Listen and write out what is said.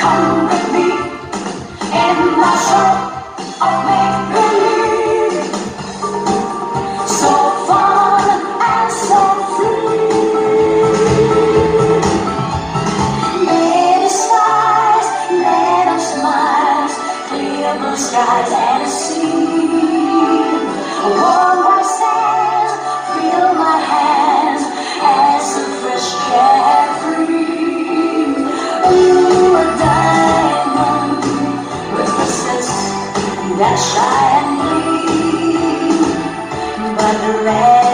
come with me in the show of make believe. So fun and so free. Let us let us smile, clear skies and sea. that shine free, but red.